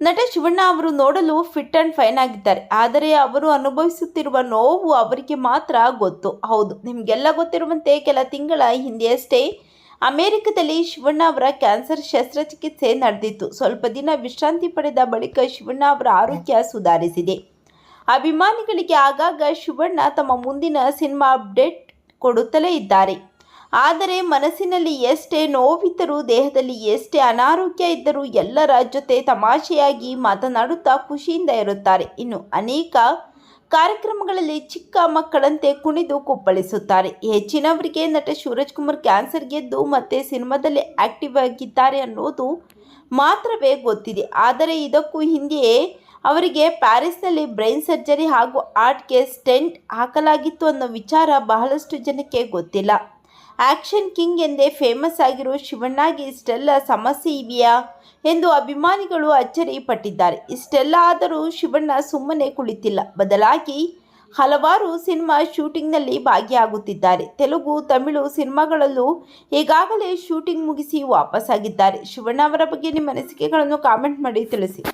ನಟ ಶಿವಣ್ಣ ಅವರು ನೋಡಲು ಫಿಟ್ ಅಂಡ್ ಫೈನ್ ಆಗಿದ್ದಾರೆ. ಆದರೆ ಅವರು ಅನುಭವಿಸುತ್ತಿರುವ ನೋವು ಅವರಿಗೆ ಮಾತ್ರ ಗೊತ್ತು. ಹೌದು, ನಿಮಗೆಲ್ಲ ಗೊತ್ತಿರುವಂತೆ ಕೆಲ ತಿಂಗಳ ಹಿಂದೆಯಷ್ಟೇ ಅಮೆರಿಕದಲ್ಲಿ ಶಿವಣ್ಣ ಅವರ ಕ್ಯಾನ್ಸರ್ ಶಸ್ತ್ರಚಿಕಿತ್ಸೆ ನಡೆದಿತ್ತು. ಸ್ವಲ್ಪ ದಿನ ವಿಶ್ರಾಂತಿ ಪಡೆದ ಬಳಿಕ ಶಿವಣ್ಣ ಅವರ ಆರೋಗ್ಯ ಸುಧಾರಿಸಿದೆ. ಅಭಿಮಾನಿಗಳಿಗೆ ಆಗಾಗ ಶಿವಣ್ಣ ತಮ್ಮ ಮುಂದಿನ ಸಿನಿಮಾ ಅಪ್ಡೇಟ್ ಕೊಡುತ್ತಲೇ ಇದ್ದಾರೆ. ಆದರೆ ಮನಸ್ಸಿನಲ್ಲಿ ಎಷ್ಟೇ ನೋವಿದ್ದರೂ, ದೇಹದಲ್ಲಿ ಎಷ್ಟೇ ಅನಾರೋಗ್ಯ ಇದ್ದರೂ ಎಲ್ಲರ ಜೊತೆ ತಮಾಷೆಯಾಗಿ ಮಾತನಾಡುತ್ತಾ ಖುಷಿಯಿಂದ ಇರುತ್ತಾರೆ. ಇನ್ನು ಅನೇಕ ಕಾರ್ಯಕ್ರಮಗಳಲ್ಲಿ ಚಿಕ್ಕ ಮಕ್ಕಳಂತೆ ಕುಣಿದು ಕುಪ್ಪಳಿಸುತ್ತಾರೆ. ಹೆಚ್ಚಿನವರಿಗೆ ನಟ ಶಿವರಾಜ್ ಕುಮಾರ್ ಕ್ಯಾನ್ಸರ್ ಗೆದ್ದು ಮತ್ತೆ ಸಿನಿಮಾದಲ್ಲಿ ಆಕ್ಟಿವ್ ಆಗಿದ್ದಾರೆ ಅನ್ನೋದು ಮಾತ್ರವೇ ಗೊತ್ತಿದೆ. ಆದರೆ ಇದಕ್ಕೂ ಹಿಂದೆಯೇ ಅವರಿಗೆ ಪ್ಯಾರಿಸ್ನಲ್ಲಿ ಬ್ರೈನ್ ಸರ್ಜರಿ ಹಾಗೂ ಆರ್ಟ್ಗೆ ಸ್ಟೆಂಟ್ ಹಾಕಲಾಗಿತ್ತು ಅನ್ನೋ ವಿಚಾರ ಬಹಳಷ್ಟು ಜನಕ್ಕೆ ಗೊತ್ತಿಲ್ಲ. ಆಕ್ಷನ್ ಕಿಂಗ್ ಎಂದೇ ಫೇಮಸ್ ಆಗಿರೋ ಶಿವಣ್ಣಗೆ ಇಷ್ಟೆಲ್ಲ ಸಮಸ್ಯೆ ಇವೆಯಾ ಎಂದು ಅಭಿಮಾನಿಗಳು ಅಚ್ಚರಿ ಪಟ್ಟಿದ್ದಾರೆ ಇಷ್ಟೆಲ್ಲ ಆದರೂ ಶಿವಣ್ಣ ಸುಮ್ಮನೆ ಕುಳಿತಿಲ್ಲ. ಬದಲಾಗಿ ಹಲವಾರು ಸಿನಿಮಾ ಶೂಟಿಂಗ್ನಲ್ಲಿ ಭಾಗಿಯಾಗುತ್ತಿದ್ದಾರೆ. ತೆಲುಗು, ತಮಿಳು ಸಿನಿಮಾಗಳಲ್ಲೂ ಈಗಾಗಲೇ ಶೂಟಿಂಗ್ ಮುಗಿಸಿ ವಾಪಸ್ಸಾಗಿದ್ದಾರೆ. ಶಿವಣ್ಣ ಅವರ ಬಗ್ಗೆ ನಿಮ್ಮ ಅನಿಸಿಕೆಗಳನ್ನು ಕಾಮೆಂಟ್ ಮಾಡಿ ತಿಳಿಸಿ.